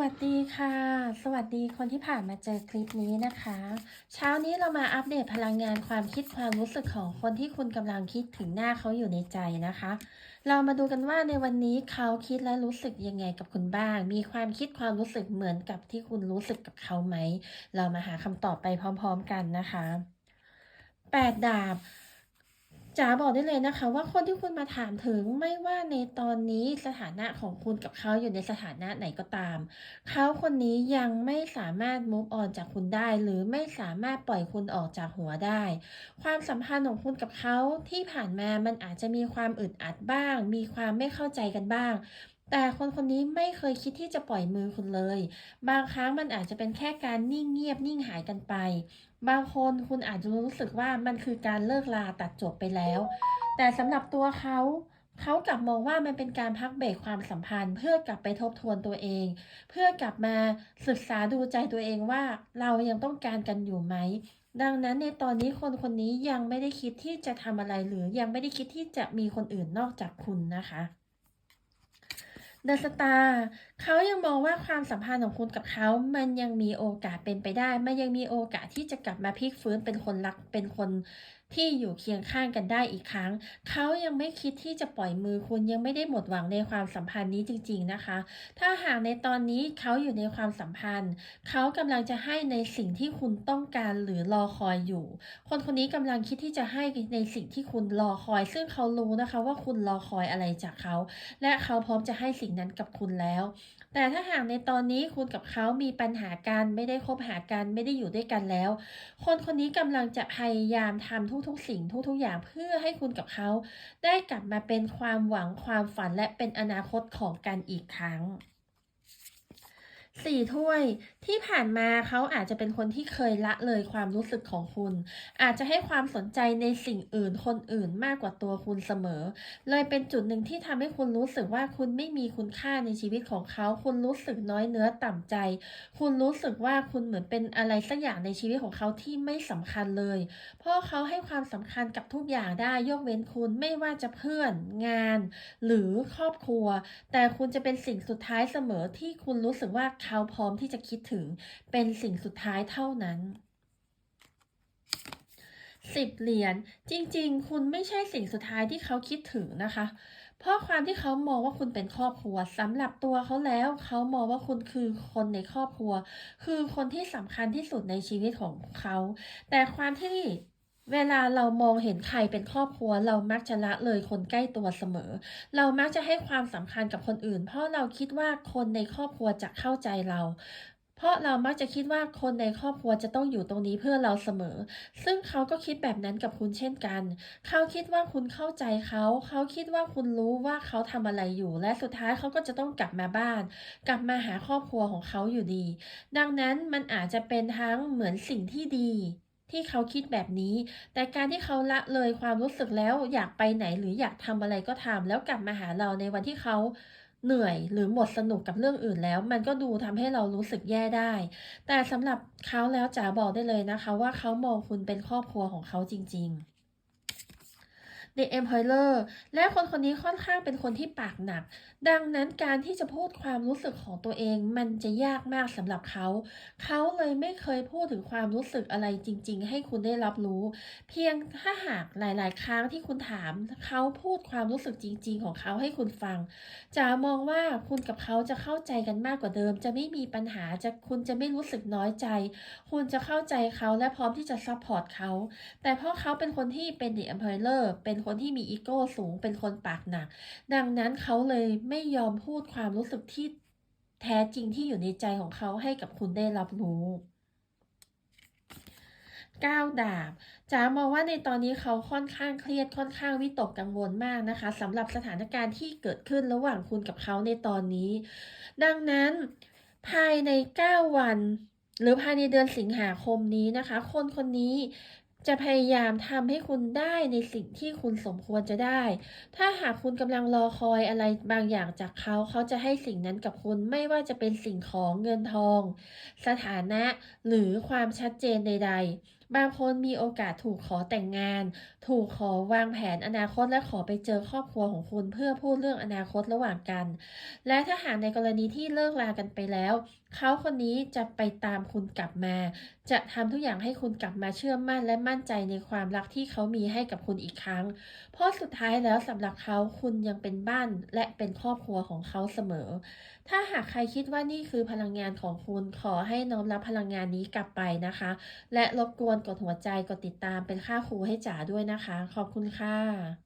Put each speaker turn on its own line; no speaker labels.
วัสดีค่ะ สวัสดีคนที่ผ่านมาเจอคลิปนี้นะคะ เช้านี้เรามาอัปเดตพลังงานความคิดความรู้สึกของคนที่คุณกำลังคิดถึงหน้าเขาอยู่ในใจนะคะ เรามาดูกันว่าในวันนี้เขาคิดและรู้สึกยังไงกับคุณบ้าง มีความคิดความรู้สึกเหมือนกับที่คุณรู้สึกกับเขาไหม เรามาหาคำตอบไปพร้อม ๆ กันนะคะแปดดาบ จ๋าบอกได้เลยนะคะ ว่าคนที่คุณมาถามถึงไม่ว่าในตอนนี้สถานะของคุณกับเขาอยู่ในสถานะไหนก็ตาม เขาคนนี้ยังไม่สามารถมุฟออนจากคุณได้ หรือไม่สามารถปล่อยคุณออกจากหัวได้ ความสัมพันธ์ของคุณกับเขาที่ผ่านมามันอาจจะมีความอึดอัดบ้าง มีความไม่เข้าใจกันบ้าง แต่คนคนนี้ไม่เคยคิดที่จะปล่อยมือคุณเลย บางครั้งมันอาจจะเป็นแค่การนิ่งเงียบนิ่งหายกันไป บางคนคุณอาจจะรู้สึกว่ามันคือการเลิกลาตัดจบไปแล้ว แต่สำหรับตัวเขาเขากลับมองว่ามันเป็นการพักเบรกความสัมพันธ์ เพื่อกลับไปทบทวนตัวเอง เพื่อกลับมาศึกษาดูใจตัวเองว่าเรายังต้องการกันอยู่ไหม ดังนั้นในตอนนี้คนคนนี้ยังไม่ได้คิดที่จะทำอะไรหรือยังไม่ได้คิดที่จะมีคนอื่นนอกจากคุณนะคะ เดอะสตาร์เขายังมองว่าความสัมพันธ์ของคุณกับเขา มันยังมีโอกาสเป็นไปได้ มันยังมีโอกาสที่จะกลับมาพลิกฟื้นเป็นคนรัก เป็นคนที่อยู่เคียงข้างกันได้อีกครั้ง เขายังไม่คิดที่จะปล่อยมือคุณยังไม่ได้หมดหวังในความสัมพันธ์นี้จริง ๆนะคะ ถ้าหากในตอนนี้เขาอยู่ในความสัมพันธ์ เขากำลังจะให้ในสิ่งที่คุณต้องการหรือรอคอยอยู่ คนคนนี้กำลังคิดที่จะให้ในสิ่งที่คุณรอคอย ซึ่งเขารู้นะคะว่าคุณรอคอยอะไรจากเขา และเขาพร้อมจะให้สิ่งนั้นกับคุณแล้วแต่ถ้าหากในตอนนี้คุณกับเขามีปัญหากันไม่ได้คบหากันไม่ได้อยู่ด้วยกันแล้ว คนคนนี้กำลังจะพยายามทำทุกๆ สิ่งทุกๆอย่างเพื่อให้คุณกับเขา ได้กลับมาเป็นความหวังความฝันและเป็นอนาคตของกันอีกครั้ง สี่ถ้วยที่ผ่านมาเขาอาจจะเป็นคนที่เคยละเลยความรู้สึกของคุณ อาจจะให้ความสนใจในสิ่งอื่นคนอื่นมากกว่าตัวคุณเสมอ เลยเป็นจุดหนึ่งที่ทำให้คุณรู้สึกว่าคุณไม่มีคุณค่าในชีวิตของเขา คุณรู้สึกน้อยเนื้อต่ำใจ คุณรู้สึกว่าคุณเหมือนเป็นอะไรสักอย่างในชีวิตของเขาที่ไม่สำคัญเลย เพราะเขาให้ความสำคัญกับทุกอย่างได้ยกเว้นคุณไม่ว่าจะเพื่อนงาน หรือครอบครัว แต่คุณจะเป็นสิ่งสุดท้ายเสมอที่คุณรู้สึกว่าเขาพร้อมที่จะคิดถึงเป็นสิ่งสุดท้ายเท่านั้นสิบเหรียญจริงๆ คุณไม่ใช่สิ่งสุดท้ายที่เขาคิดถึงนะคะ เพราะความที่เขามองว่าคุณเป็นครอบครัวสำหรับตัวเขาแล้วเขามองว่าคุณคือคนในครอบครัว คือคนที่สำคัญที่สุดในชีวิตของเขา แต่ความที่ เวลาเรามองเห็นใครเป็นครอบครัว เรามักจะละเลยคนใกล้ตัวเสมอ เรามักจะให้ความสำคัญกับคนอื่น เพราะเราคิดว่าคนในครอบครัวจะเข้าใจเรา เพราะเรามักจะคิดว่าคนในครอบครัวจะต้องอยู่ตรงนี้เพื่อเราเสมอ ซึ่งเขาก็คิดแบบนั้นกับคุณเช่นกัน เขาคิดว่าคุณเข้าใจเขา เขาคิดว่าคุณรู้ว่าเขาทำอะไรอยู่ และสุดท้ายเขาก็จะต้องกลับมาบ้าน กลับมาหาครอบครัวของเขาอยู่ดี ดังนั้นมันอาจจะเป็นทั้งเหมือนสิ่งที่ดี ที่เขาคิดแบบนี้ แต่การที่เขาละเลยความรู้สึกแล้วอยากไปไหนหรืออยากทำอะไรก็ทำแล้วกลับมาหาเราในวันที่เขาเหนื่อยหรือหมดสนุกกับเรื่องอื่นแล้ว มันก็ดูทำให้เรารู้สึกแย่ได้ แต่สำหรับเขาแล้วจ๋าบอกได้เลยนะคะ ว่าเขามองคุณเป็นครอบครัวของเขาจริง ๆ The Empire และคนคนนี้ค่อนข้างเป็นคนที่ปากหนัก ดังนั้นการที่จะพูดความรู้สึกของตัวเอง มันจะยากมากสำหรับเขา เขาเลยไม่เคยพูดถึงความรู้สึกอะไรจริง ๆ ให้คุณได้รับรู้ เพียงถ้าหากหลาย ๆ ครั้งที่คุณถาม เขาพูดความรู้สึกจริง ๆ ของเขาให้คุณฟังจะมองว่าคุณกับเขาจะเข้าใจกันมากกว่าเดิม จะไม่มีปัญหาจะคุณจะไม่รู้สึกน้อยใจ คุณจะเข้าใจเขาและพร้อมที่จะซัพพอร์ตเขาแต่เพราะเขาเป็นคนที่เป็น The Empire เป็นคนที่มีอีโก้สูงเป็นคนปากหนัก ดังนั้นเขาเลยไม่ยอมพูดความรู้สึกที่แท้จริงที่อยู่ในใจของเขาให้กับคุณได้รับรู้ก้าวดาบจ๋ามองว่าในตอนนี้เขาค่อนข้างเครียดค่อนข้างวิตกกังวลมากนะคะสำหรับสถานการณ์ที่เกิดขึ้นระหว่างคุณกับเขาในตอนนี้ ดังนั้นภายใน 9 วัน หรือภายในเดือนสิงหาคมนี้นะคะ คนคนนี้ จะพยายามทำให้คุณได้ในสิ่งที่คุณสมควรจะได้ ถ้าหากคุณกำลังรอคอยอะไรบางอย่างจากเขา เขาจะให้สิ่งนั้นกับคุณไม่ว่าจะเป็นสิ่งของเงินทอง สถานะหรือความชัดเจนใด ๆ บางคนมีโอกาสถูกขอแต่งงาน ถูกขอวางแผนอนาคตและขอไปเจอครอบครัวของคุณเพื่อพูดเรื่องอนาคตระหว่างกัน และถ้าหากในกรณีที่เลิกลากันไปแล้ว เขาคนนี้จะไปตามคุณกลับมา จะทำทุกอย่างให้คุณกลับมาเชื่อมั่นและมั่นใจในความรักที่เขามีให้กับคุณอีกครั้ง เพราะสุดท้ายแล้วสำหรับเขาคุณยังเป็นบ้านและเป็นครอบครัวของเขาเสมอ ถ้าหากใครคิดว่านี่คือพลังงานของคุณขอให้น้อมรับพลังงานนี้กลับไปนะคะ และรบกวนกดหัวใจกดติดตามเป็นค่าครูให้จ๋าด้วยนะคะ ขอบคุณค่ะ